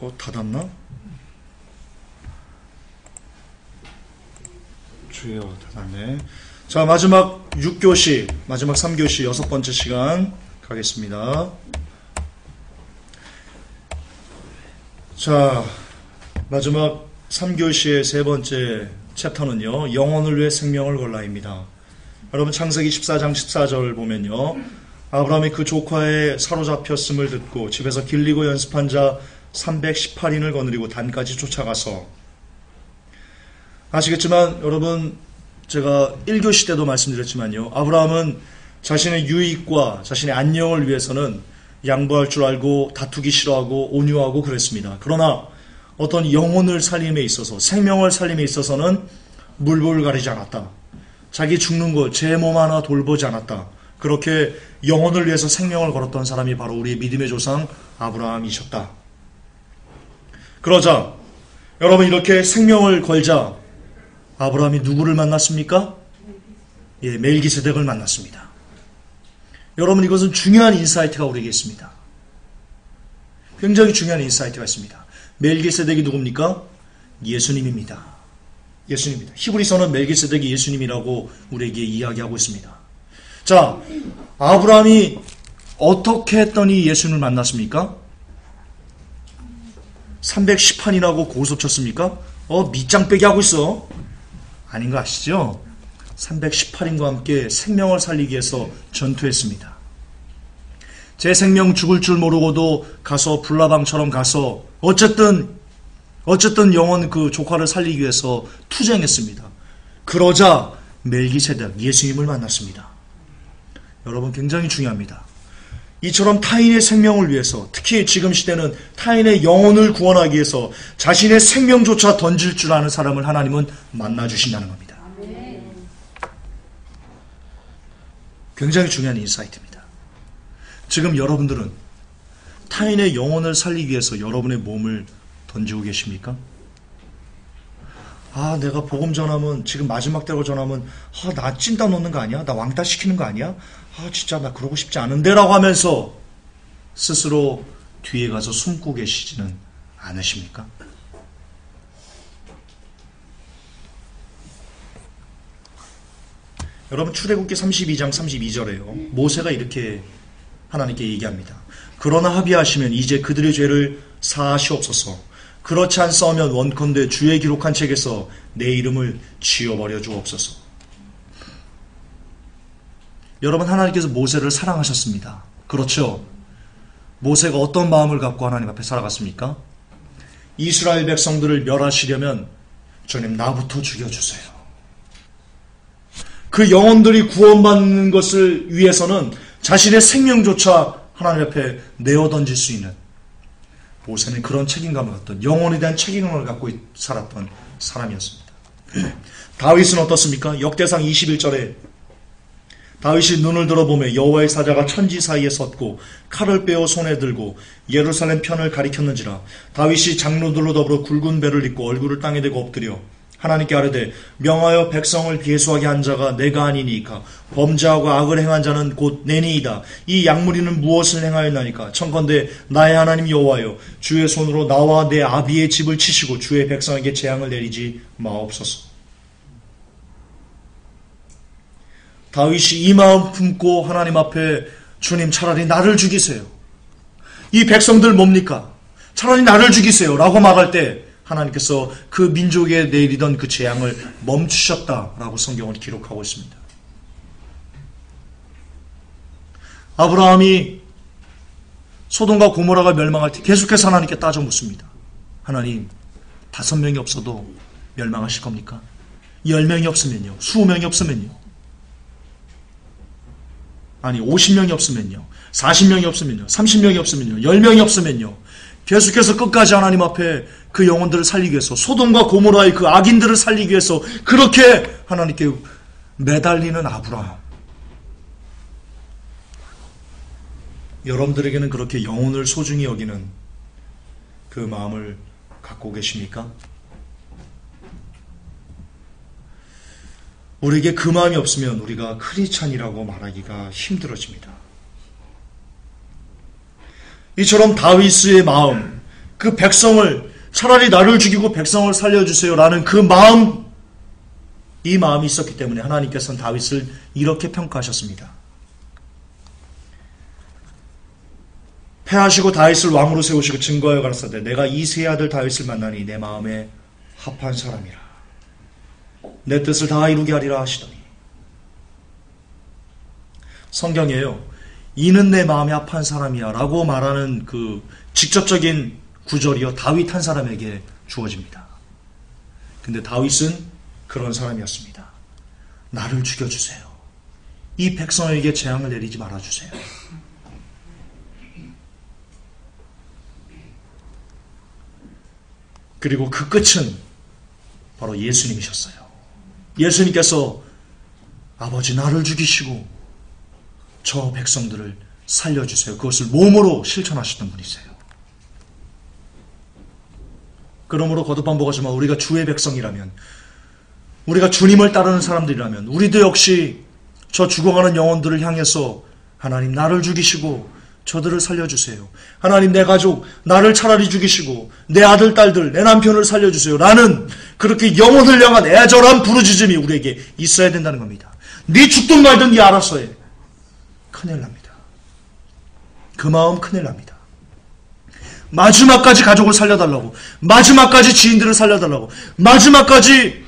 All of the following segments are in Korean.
어, 닫았나? 주여, 닫았네. 자, 마지막 6교시, 마지막 3교시 여섯 번째 시간 가겠습니다. 자, 마지막 3교시의 세 번째 챕터는요, 영혼을 위해 생명을 걸라입니다. 여러분, 창세기 14장 14절 보면요, 아브라함이 그 조카의 사로잡혔음을 듣고 집에서 길리고 연습한 자 318인을 거느리고 단까지 쫓아가서 아시겠지만 여러분 제가 1교시 때도 말씀드렸지만요. 아브라함은 자신의 유익과 자신의 안녕을 위해서는 양보할 줄 알고 다투기 싫어하고 온유하고 그랬습니다. 그러나 어떤 영혼을 살림에 있어서 생명을 살림에 있어서는 물불 가리지 않았다. 자기 죽는 것, 제 몸 하나 돌보지 않았다. 그렇게 영혼을 위해서 생명을 걸었던 사람이 바로 우리의 믿음의 조상 아브라함이셨다. 그러자 여러분 이렇게 생명을 걸자 아브라함이 누구를 만났습니까? 예, 멜기세덱을 만났습니다. 여러분 이것은 중요한 인사이트가 우리에게 있습니다. 굉장히 중요한 인사이트가 있습니다. 멜기세덱이 누굽니까? 예수님입니다. 예수님입니다. 히브리서는 멜기세덱이 예수님이라고 우리에게 이야기하고 있습니다. 자, 아브라함이 어떻게 했더니 예수님을 만났습니까? 310판이라고 고소 쳤습니까? 어, 밑장 빼기 하고 있어. 아닌 거 아시죠? 318인과 함께 생명을 살리기 위해서 전투했습니다. 제 생명 죽을 줄 모르고도 가서 불나방처럼 가서 어쨌든 어쨌든 영원 그 조카를 살리기 위해서 투쟁했습니다. 그러자 멜기세덱 예수님을 만났습니다. 여러분 굉장히 중요합니다. 이처럼 타인의 생명을 위해서 특히 지금 시대는 타인의 영혼을 구원하기 위해서 자신의 생명조차 던질 줄 아는 사람을 하나님은 만나 주신다는 겁니다. 굉장히 중요한 인사이트입니다. 지금 여러분들은 타인의 영혼을 살리기 위해서 여러분의 몸을 던지고 계십니까? 아, 내가 복음 전하면 지금 마지막 때로 전하면 아, 나 찐따 놓는 거 아니야? 나 왕따 시키는 거 아니야? 아, 진짜 나 그러고 싶지 않은데 라고 하면서 스스로 뒤에 가서 숨고 계시지는 않으십니까? 여러분 출애굽기 32장 32절에요. 모세가 이렇게 하나님께 얘기합니다. 그러나 합의하시면 이제 그들의 죄를 사하시옵소서. 그렇지 않사오면 원컨대 주의 기록한 책에서 내 이름을 지워버려 주옵소서. 여러분 하나님께서 모세를 사랑하셨습니다. 그렇죠? 모세가 어떤 마음을 갖고 하나님 앞에 살아갔습니까? 이스라엘 백성들을 멸하시려면 주님 나부터 죽여주세요. 그 영혼들이 구원받는 것을 위해서는 자신의 생명조차 하나님 앞에 내어 던질 수 있는 모세는 그런 책임감을 갖던 영혼에 대한 책임감을 갖고 살았던 사람이었습니다. 다윗은 어떻습니까? 역대상 21절에 다윗이 눈을 들어보며 여호와의 사자가 천지 사이에 섰고 칼을 빼어 손에 들고 예루살렘 편을 가리켰는지라 다윗이 장로들로 더불어 굵은 배를 입고 얼굴을 땅에 대고 엎드려 하나님께 아뢰되 명하여 백성을 비해수하게 한 자가 내가 아니니까 범죄하고 악을 행한 자는 곧 내니이다. 이 약무리는 무엇을 행하였나니까 청컨대 나의 하나님 여호와여 주의 손으로 나와 내 아비의 집을 치시고 주의 백성에게 재앙을 내리지 마옵소서. 다윗이 이 마음 품고 하나님 앞에 주님 차라리 나를 죽이세요. 이 백성들 뭡니까? 차라리 나를 죽이세요. 라고 말할 때 하나님께서 그 민족에 내리던 그 재앙을 멈추셨다라고 성경을 기록하고 있습니다. 아브라함이 소돔과 고모라가 멸망할 때 계속해서 하나님께 따져 묻습니다. 하나님, 다섯 명이 없어도 멸망하실 겁니까? 열 명이 없으면요? 수 명이 없으면요? 아니, 50명이 없으면요? 40명이 없으면요? 30명이 없으면요? 10명이 없으면요? 계속해서 끝까지 하나님 앞에 그 영혼들을 살리기 위해서 소돔과 고모라의 그 악인들을 살리기 위해서 그렇게 하나님께 매달리는 아브라함. 여러분들에게는 그렇게 영혼을 소중히 여기는 그 마음을 갖고 계십니까? 우리에게 그 마음이 없으면 우리가 크리찬이라고 말하기가 힘들어집니다. 이처럼 다윗의 마음, 그 백성을 차라리 나를 죽이고 백성을 살려주세요라는 그 마음 이 마음이 있었기 때문에 하나님께서는 다윗을 이렇게 평가하셨습니다. 패하시고 다윗을 왕으로 세우시고 증거하여 가라사대 내가 이 세 아들 다윗을 만나니 내 마음에 합한 사람이라 내 뜻을 다 이루게 하리라 하시더니 성경에요. 이는 내 마음에 합한 사람이야 라고 말하는 그 직접적인 구절이요. 다윗 한 사람에게 주어집니다. 근데 다윗은 그런 사람이었습니다. 나를 죽여주세요. 이 백성에게 재앙을 내리지 말아주세요. 그리고 그 끝은 바로 예수님이셨어요. 예수님께서 아버지 나를 죽이시고 저 백성들을 살려주세요. 그것을 몸으로 실천하셨던 분이세요. 그러므로 거듭 반복하지만 우리가 주의 백성이라면 우리가 주님을 따르는 사람들이라면 우리도 역시 저 죽어가는 영혼들을 향해서 하나님 나를 죽이시고 저들을 살려주세요. 하나님 내 가족 나를 차라리 죽이시고 내 아들 딸들 내 남편을 살려주세요. 라는 그렇게 영혼을 향한 애절한 부르짖음이 우리에게 있어야 된다는 겁니다. 네 죽든 말든 네 알아서 해. 큰일 납니다. 그 마음 큰일 납니다. 마지막까지 가족을 살려달라고 마지막까지 지인들을 살려달라고 마지막까지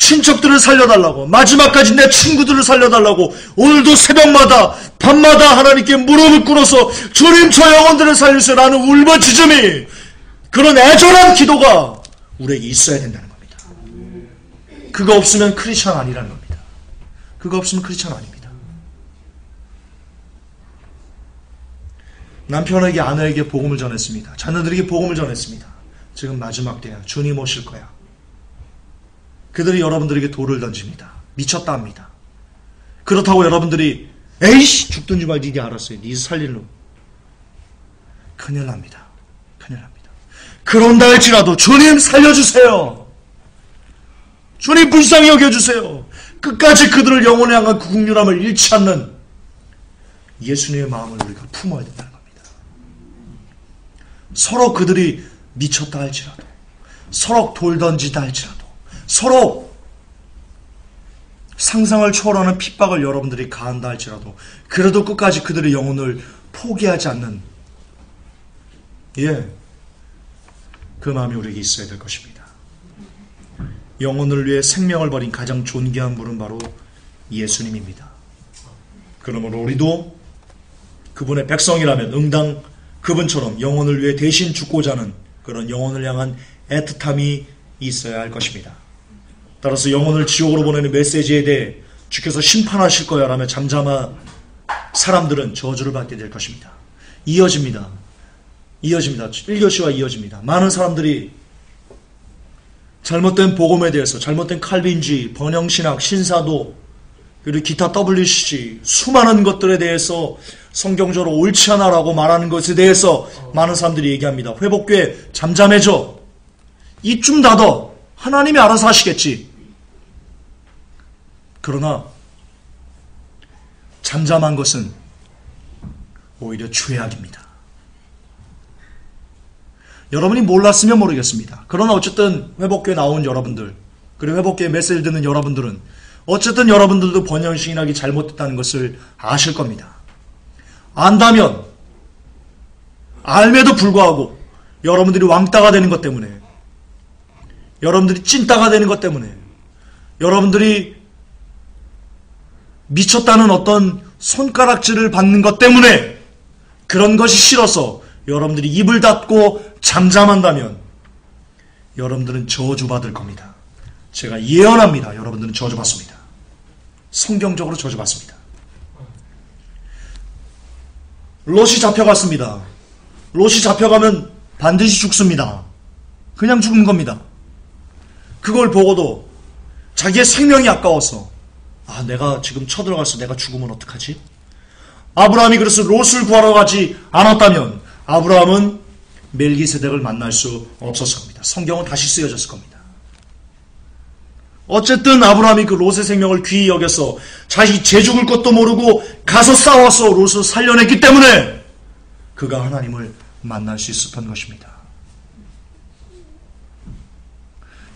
친척들을 살려달라고 마지막까지 내 친구들을 살려달라고 오늘도 새벽마다 밤마다 하나님께 무릎을 꿇어서 주님 저 영혼들을 살려주세요라는 울부짖음이 그런 애절한 기도가 우리에게 있어야 된다는 겁니다. 그거 없으면 크리스천 아니라는 겁니다. 그거 없으면 크리스천 아닙니다. 남편에게 아내에게 복음을 전했습니다. 자녀들에게 복음을 전했습니다. 지금 마지막 때야. 주님 오실 거야. 그들이 여러분들에게 돌을 던집니다. 미쳤다 합니다. 그렇다고 여러분들이 에이씨 죽든지 말든지 알았어요. 네 살릴로. 큰일 납니다. 큰일 납니다. 그런다 할지라도 주님 살려주세요. 주님 불쌍히 여겨주세요. 끝까지 그들을 영혼에 향한 그 국률함을 잃지 않는 예수님의 마음을 우리가 품어야 된다는 겁니다. 서로 그들이 미쳤다 할지라도 서로 돌 던지다 할지라도 서로 상상을 초월하는 핍박을 여러분들이 가한다 할지라도 그래도 끝까지 그들의 영혼을 포기하지 않는 예, 그 마음이 우리에게 있어야 될 것입니다. 영혼을 위해 생명을 버린 가장 존귀한 분은 바로 예수님입니다. 그러므로 우리도 그분의 백성이라면 응당 그분처럼 영혼을 위해 대신 죽고자 하는 그런 영혼을 향한 애틋함이 있어야 할 것입니다. 따라서 영혼을 지옥으로 보내는 메시지에 대해 주께서 심판하실 거야 라며 잠잠한 사람들은 저주를 받게 될 것입니다. 이어집니다. 이어집니다. 1교시와 이어집니다. 많은 사람들이 잘못된 복음에 대해서 잘못된 칼빈주의, 번영신학, 신사도 그리고 기타 WCG 수많은 것들에 대해서 성경적으로 옳지 않아라고 말하는 것에 대해서 많은 사람들이 얘기합니다. 회복교회 잠잠해져. 입좀 닫어. 하나님이 알아서 하시겠지. 그러나 잠잠한 것은 오히려 죄악입니다. 여러분이 몰랐으면 모르겠습니다. 그러나 어쨌든 회복교에 나온 여러분들, 그리고 회복교에 메시지를 듣는 여러분들은 어쨌든 여러분들도 번영신학이 잘못됐다는 것을 아실 겁니다. 안다면 알매도 불구하고 여러분들이 왕따가 되는 것 때문에 여러분들이 찐따가 되는 것 때문에 여러분들이 미쳤다는 어떤 손가락질을 받는 것 때문에 그런 것이 싫어서 여러분들이 입을 닫고 잠잠한다면 여러분들은 저주받을 겁니다. 제가 예언합니다. 여러분들은 저주받습니다. 성경적으로 저주받습니다. 롯이 잡혀갔습니다. 롯이 잡혀가면 반드시 죽습니다. 그냥 죽는 겁니다. 그걸 보고도 자기의 생명이 아까워서 아, 내가 지금 쳐들어가서 내가 죽으면 어떡하지? 아브라함이 그래서 롯을 구하러 가지 않았다면 아브라함은 멜기세덱을 만날 수 없었을 겁니다. 성경은 다시 쓰여졌을 겁니다. 어쨌든 아브라함이 그 롯의 생명을 귀히 여겨서 자기 재 죽을 것도 모르고 가서 싸워서 롯을 살려냈기 때문에 그가 하나님을 만날 수 있었던 것입니다.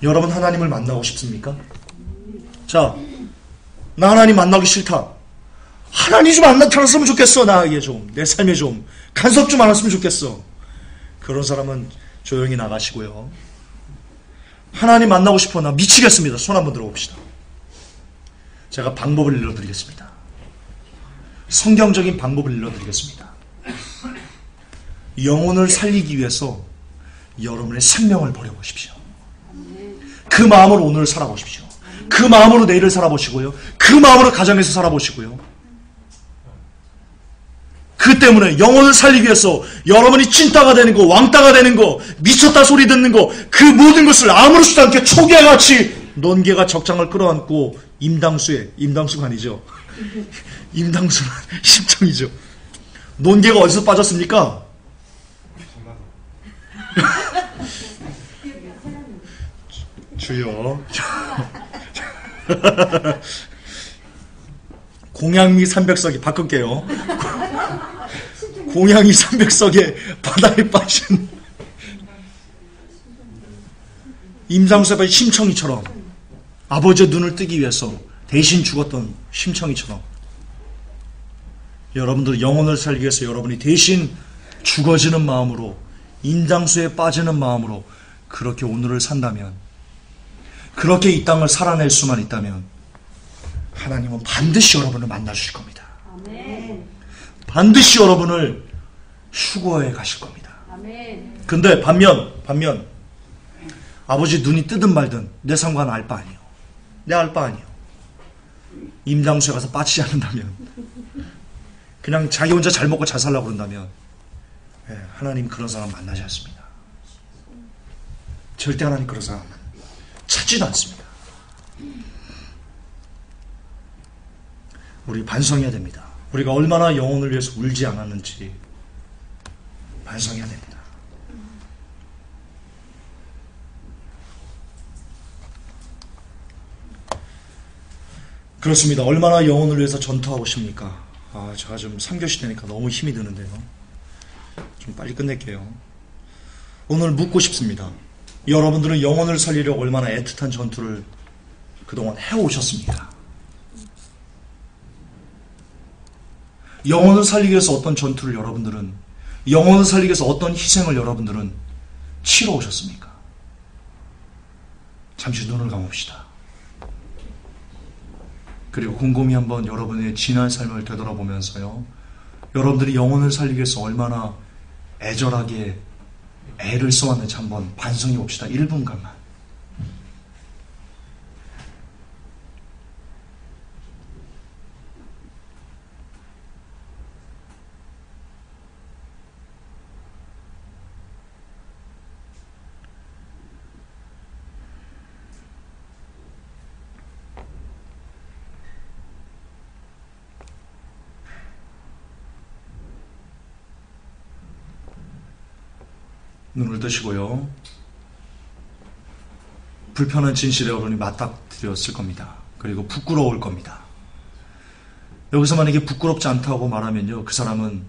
여러분 하나님을 만나고 싶습니까? 자, 나 하나님 만나기 싫다. 하나님 좀 안 나타났으면 좋겠어. 나에게 좀. 내 삶에 좀. 간섭 좀 안 했으면 좋겠어. 그런 사람은 조용히 나가시고요. 하나님 만나고 싶어. 나 미치겠습니다. 손 한번 들어봅시다. 제가 방법을 일러드리겠습니다. 성경적인 방법을 일러드리겠습니다. 영혼을 살리기 위해서 여러분의 생명을 버려보십시오. 그 마음으로 오늘을 살아보십시오. 그 마음으로 내일을 살아보시고요. 그 마음으로 가정에서 살아보시고요. 그 때문에 영혼을 살리기 위해서 여러분이 찐따가 되는 거, 왕따가 되는 거, 미쳤다 소리 듣는 거, 그 모든 것을 아무렇지도 않게 초기와같이 논개가 적장을 끌어안고 임당수에, 임당수가 아니죠. 임당수는 심청이죠. 논개가 어디서 빠졌습니까? 주여. 공양미 300석이 바꿀게요. 공양이 300석에 바다에 빠진 임상수의 심청이처럼 아버지의 눈을 뜨기 위해서 대신 죽었던 심청이처럼 여러분들 영혼을 살기 위해서 여러분이 대신 죽어지는 마음으로 임장수에 빠지는 마음으로 그렇게 오늘을 산다면 그렇게 이 땅을 살아낼 수만 있다면 하나님은 반드시 여러분을 만나 주실 겁니다. 아멘. 반드시 여러분을 휴거해 가실 겁니다. 아멘. 근데 반면 반면 아버지 눈이 뜨든 말든 내 상관 알 바 아니요. 내 알 바 아니요. 임장수에 가서 빠지지 않는다면 그냥 자기 혼자 잘 먹고 잘 살라고 그런다면 예, 하나님 그런 사람 만나지 않습니다. 절대 하나님 그런 사람 찾지도 않습니다. 우리 반성해야 됩니다. 우리가 얼마나 영혼을 위해서 울지 않았는지 반성해야 됩니다. 그렇습니다. 얼마나 영혼을 위해서 전투하고 싶습니까? 아, 제가 좀 3교시 되니까 너무 힘이 드는데요. 좀 빨리 끝낼게요. 오늘 묻고 싶습니다. 여러분들은 영혼을 살리려 얼마나 애틋한 전투를 그동안 해오셨습니까? 영혼을 살리기 위해서 어떤 전투를 여러분들은, 영혼을 살리기 위해서 어떤 희생을 여러분들은 치러 오셨습니까? 잠시 눈을 감읍시다. 그리고 곰곰이 한번 여러분의 지난 삶을 되돌아보면서요. 여러분들이 영혼을 살리기 위해서 얼마나 애절하게 애를 써왔는지 한번 반성해 봅시다. 1분간만. 눈을 뜨시고요. 불편한 진실에 여러분이 맞닥뜨렸을 겁니다. 그리고 부끄러울 겁니다. 여기서 만약에 부끄럽지 않다고 말하면요. 그 사람은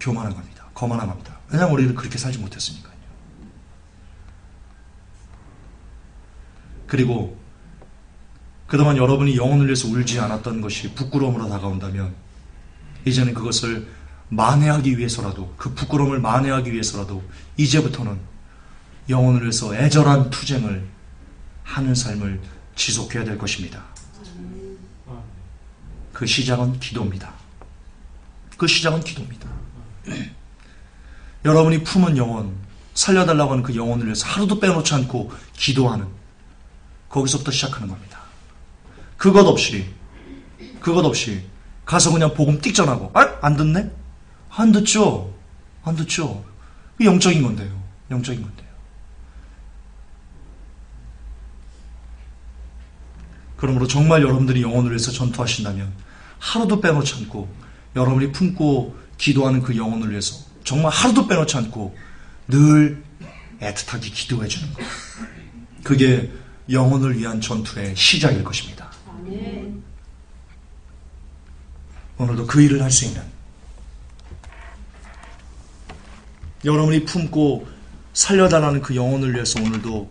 교만한 겁니다. 거만한 겁니다. 왜냐하면 우리는 그렇게 살지 못했으니까요. 그리고 그동안 여러분이 영혼을 위해서 울지 않았던 것이 부끄러움으로 다가온다면 이제는 그것을 만회하기 위해서라도 그 부끄러움을 만회하기 위해서라도 이제부터는 영혼을 위해서 애절한 투쟁을 하는 삶을 지속해야 될 것입니다. 그 시작은 기도입니다. 그 시작은 기도입니다. 여러분이 품은 영혼, 살려달라고 하는 그 영혼을 위해서 하루도 빼놓지 않고 기도하는 거기서부터 시작하는 겁니다. 그것 없이 그것 없이 가서 그냥 복음 띡 전하고 아? 안 듣네? 안 듣죠. 안 듣죠. 영적인 건데요. 영적인 건데요. 그러므로 정말 여러분들이 영혼을 위해서 전투하신다면 하루도 빼놓지 않고 여러분이 품고 기도하는 그 영혼을 위해서 정말 하루도 빼놓지 않고 늘 애틋하게 기도해 주는 것. 그게 영혼을 위한 전투의 시작일 것입니다. 오늘도 그 일을 할 수 있는 여러분이 품고 살려달라는 그 영혼을 위해서 오늘도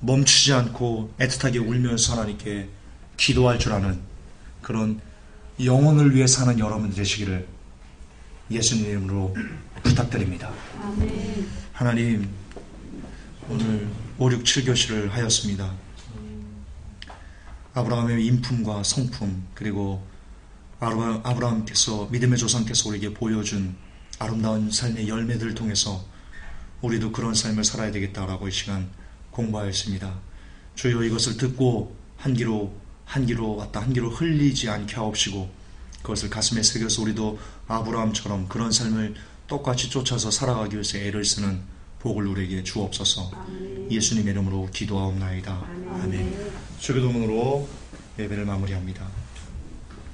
멈추지 않고 애틋하게 울면서 하나님께 기도할 줄 아는 그런 영혼을 위해 사는 여러분 되시기를 예수님 이름으로 부탁드립니다. 아멘. 하나님 오늘 5, 6, 7교시를 하였습니다. 아브라함의 인품과 성품 그리고 아브라- 아브라함께서 믿음의 조상께서 우리에게 보여준 아름다운 삶의 열매들을 통해서 우리도 그런 삶을 살아야 되겠다라고 이 시간 공부하였습니다. 주여 이것을 듣고 한기로 한기로 왔다 한기로 흘리지 않게 하옵시고 그것을 가슴에 새겨서 우리도 아브라함처럼 그런 삶을 똑같이 쫓아서 살아가기 위해서 애를 쓰는 복을 우리에게 주옵소서. 예수님의 이름으로 기도하옵나이다. 아멘. 주기도문으로 예배를 마무리합니다.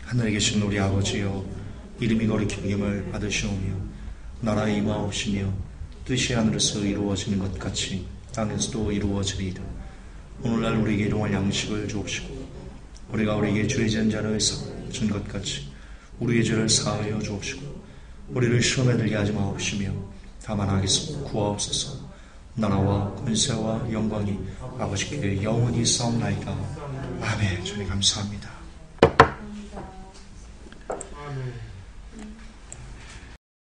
하늘에 계신 우리 아버지여 이름이 거룩히 받으시오며 나라의 임하옵시며 뜻이 하늘에서 이루어지는 것 같이 땅에서도 이루어지리이다. 오늘날 우리에게 일용할 양식을 주옵시고 우리가 우리에게 죄 지은 자를 준것 같이 우리의 죄를 사하여 주옵시고 우리를 시험에 들게 하지 마옵시며 다만 악에서 구하옵소서. 나라와 권세와 영광이 아버지께 영원히 싸움나이다. 아멘. 주님 감사합니다